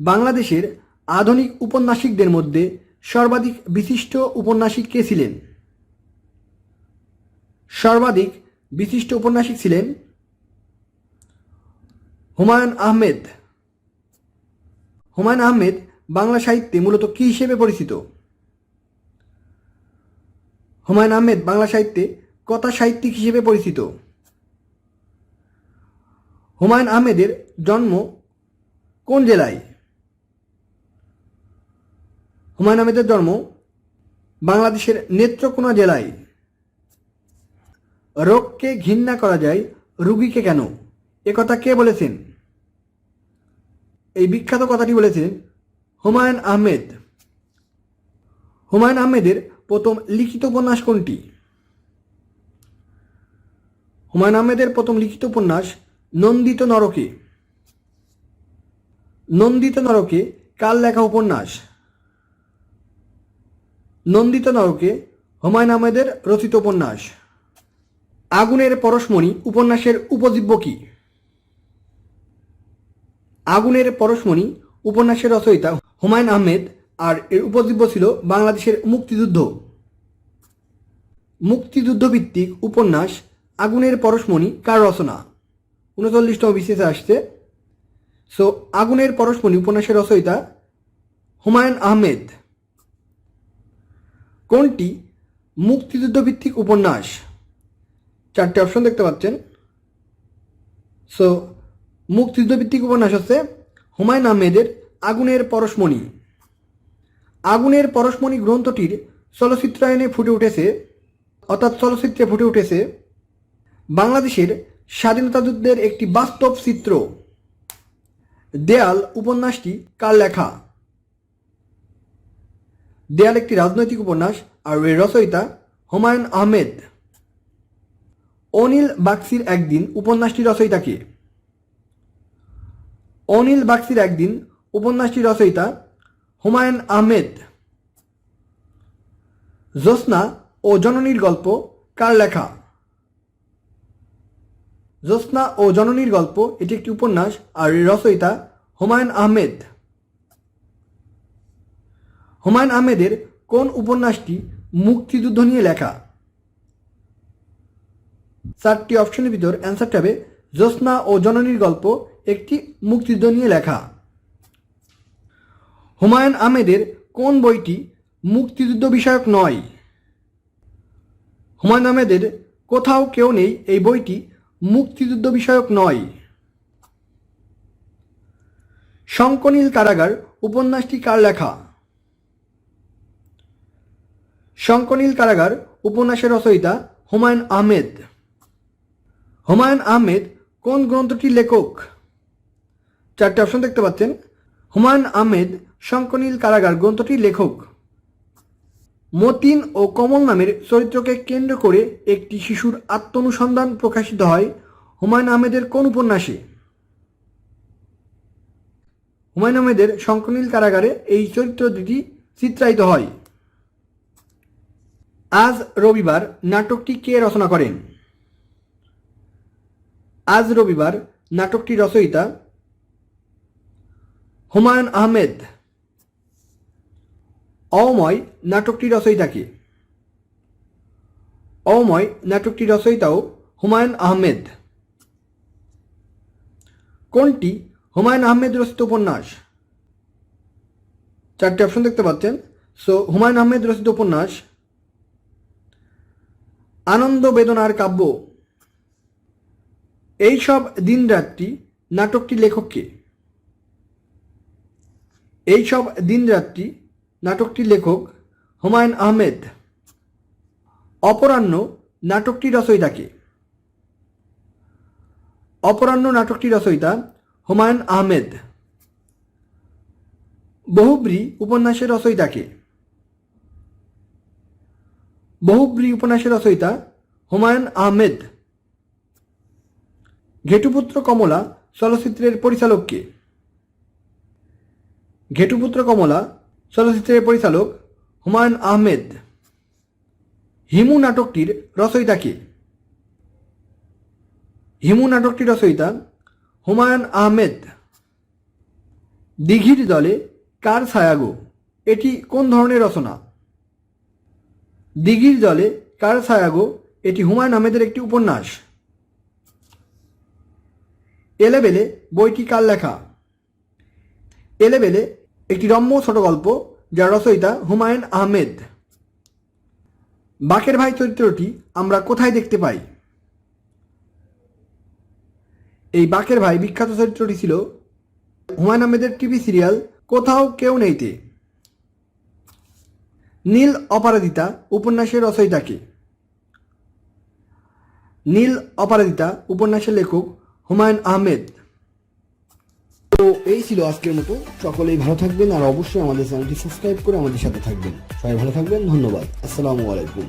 বাংলাদেশের আধুনিক উপন্যাসিকদের মধ্যে সর্বাধিক বিশিষ্ট উপন্যাসিক কে ছিলেন? সর্বাধিক বিশিষ্ট উপন্যাসিক ছিলেন হুমায়ুন আহমেদ। হুমায়ুন আহমেদ বাংলা সাহিত্যে মূলত কী হিসেবে পরিচিত? হুমায়ুন আহমেদ বাংলা সাহিত্যে কথা সাহিত্যিক হিসেবে পরিচিত। হুমায়ুন আহমেদের জন্ম কোন জেলায়? হুমায়ুন আহমেদের জন্ম বাংলাদেশের নেত্রকোনা জেলায়। রোগকে ঘৃণা করা যায়, রুগীকে কেন? এ কথা কে বলেছেন? এই বিখ্যাত কথাটি বলেছেন হুমায়ুন আহমেদ। হুমায়ুন আহমেদের প্রথম লিখিত উপন্যাস কোনটি? হুমায়ুন আহমেদের প্রথম লিখিত উপন্যাস নন্দিত নরকে। নন্দিত নরকে কার লেখা উপন্যাস? নন্দিত নরকে হুমায়ুন আহমেদের রচিত উপন্যাস। আগুনের পরশমণি উপন্যাসের উপজীব্য কি? আগুনের পরশমণি উপন্যাসের রচয়িতা হুমায়ুন আহমেদ আর এর উপজীব্য ছিল বাংলাদেশের মুক্তিযুদ্ধ। মুক্তিযুদ্ধ ভিত্তিক উপন্যাস আগুনের পরশমণি কার রচনা? উনচল্লিশতম বিশেষে আসছে। সো আগুনের পরশমণি উপন্যাসের রচয়িতা হুমায়ুন আহমেদ। কোনটি মুক্তিযুদ্ধ ভিত্তিক উপন্যাস? চারটে অপশন দেখতে পাচ্ছেন। সো মুক্তিযুদ্ধ ভিত্তিক উপন্যাস হচ্ছে হুমায়ুন আহমেদের আগুনের পরশমণি। আগুনের পরশমণি গ্রন্থটির চলচ্চিত্রায়নে ফুটে উঠেছে, অর্থাৎ চলচ্চিত্রে ফুটে উঠেছে বাংলাদেশের স্বাধীনতা যুদ্ধের একটি বাস্তব চিত্র। দেয়াল উপন্যাসটি কার লেখা? দেয়াল একটি রাজনৈতিক উপন্যাস আর এর রচয়িতা হুমায়ুন আহমেদ। অনিল বাক্সির একদিন উপন্যাসটি রচয়িতা কে? অনিল বাক্সির একদিন উপন্যাসটি রচয়িতা হুমায়ুন আহমেদ। জ্যোৎস্না ও জননীর গল্প কার লেখা? জ্যোৎস্না ও জননীর গল্প এটি একটি উপন্যাস আর রচয়িতা হুমায়ুন আহমেদ। হুমায়ুন আহমেদের কোন উপন্যাসটি মুক্তিযুদ্ধ নিয়ে লেখা? চারটি অপশনের ভিতর অ্যান্সারটা হবে জ্যোৎস্না ও জননীর গল্প একটি মুক্তিযুদ্ধ নিয়ে লেখা। হুমায়ুন আহমেদের কোন বইটি মুক্তিযুদ্ধ বিষয়ক নয়? হুমায়ুন আহমেদের কোথাও কেউ নেই এই বইটি মুক্তিযুদ্ধ বিষয়ক নয়। শঙ্কনীল কারাগার উপন্যাসটি কার লেখা? শঙ্কনীল কারাগার, উপন্যাসের রচয়িতা হুমায়ুন আহমেদ। হুমায়ুন আহমেদ কোন গ্রন্থটির লেখক? চারটে অপশন দেখতে পাচ্ছেন। হুমায়ুন আহমেদ শঙ্কনীল কারাগার গ্রন্থটির লেখক। মতিন ও কমল নামের চরিত্রকে কেন্দ্র করে একটি শিশুর আত্মনুসন্ধান প্রকাশিত হয় হুমায়ুন আহমেদের কোন উপন্যাসে? হুমায়ুন আহমেদের শঙ্কনীল কারাগারে এই চরিত্র দুটি চিত্রায়িত হয়। আজ রবিবার নাটকটি কে রচনা করেন? আজ রবিবার নাটকটি রচয়িতা হুমায়ুন আহমেদ। অময় নাটকটি রচয়িতাকে অময় নাটকটি রচয়িতাও হুমায়ুন আহমেদ। কোনটি হুমায়ুন আহমেদ রচিত উপন্যাস? চারটি অপশন দেখতে পাচ্ছেন। সো হুমায়ুন আহমেদ রচিত উপন্যাস আনন্দ বেদনার কাব্য। এই সব দিনরাত্রি নাটকটি লেখককে এই সব দিনরাত্রি নাটকটি লেখক হুমায়ুন আহমেদ। অপরাহ্ন নাটকটি রচয়িতাকে অপরাহ্ন নাটকটি রচয়িতা হুমায়ুন আহমেদ। বহুব্রী উপন্যাসের রচয়িতাকে বহুব্রী উপন্যাসের রচয়িতা হুমায়ুন আহমেদ। ঘেটুপুত্র কমলা চলচ্চিত্রের পরিচালককে ঘেটুপুত্র কমলা চলচ্চিত্রের পরিচালক হুমায়ুন আহমেদ। হিমু নাটকটির রচয়িতা কে? হিমু নাটকটির রচয়িতা হুমায়ুন আহমেদ। দিঘির দলে কার ছায়াগো? এটি কোন ধরনের রচনা? দিঘির জলে কার ছায়াগো এটি হুমায়ুন আহমেদের একটি উপন্যাস। এলেবেলে বইটি কার লেখা? এলেবেলে একটি রম্য ছোট গল্প যার রচয়িতা হুমায়ুন আহমেদ। বাকের ভাই চরিত্রটি আমরা কোথায় দেখতে পাই? এই বাকের ভাই বিখ্যাত চরিত্রটি ছিল হুমায়ুন আহমেদের টিভি সিরিয়াল কোথাও কেউ নেইতে। নীল অপরাধিতা উপন্যাসের রচয়িতাকে। নীল অপরাধিতা উপন্যাসের লেখক হুমায়ুন আহমেদ। তো এই ছিল আজকের মতো। সকলেই ভালো থাকবেন আর অবশ্যই আমাদের চ্যানেলটি সাবস্ক্রাইব করে আমাদের সাথে থাকবেন। সবাই ভালো থাকবেন। ধন্যবাদ। আসসালামু আলাইকুম।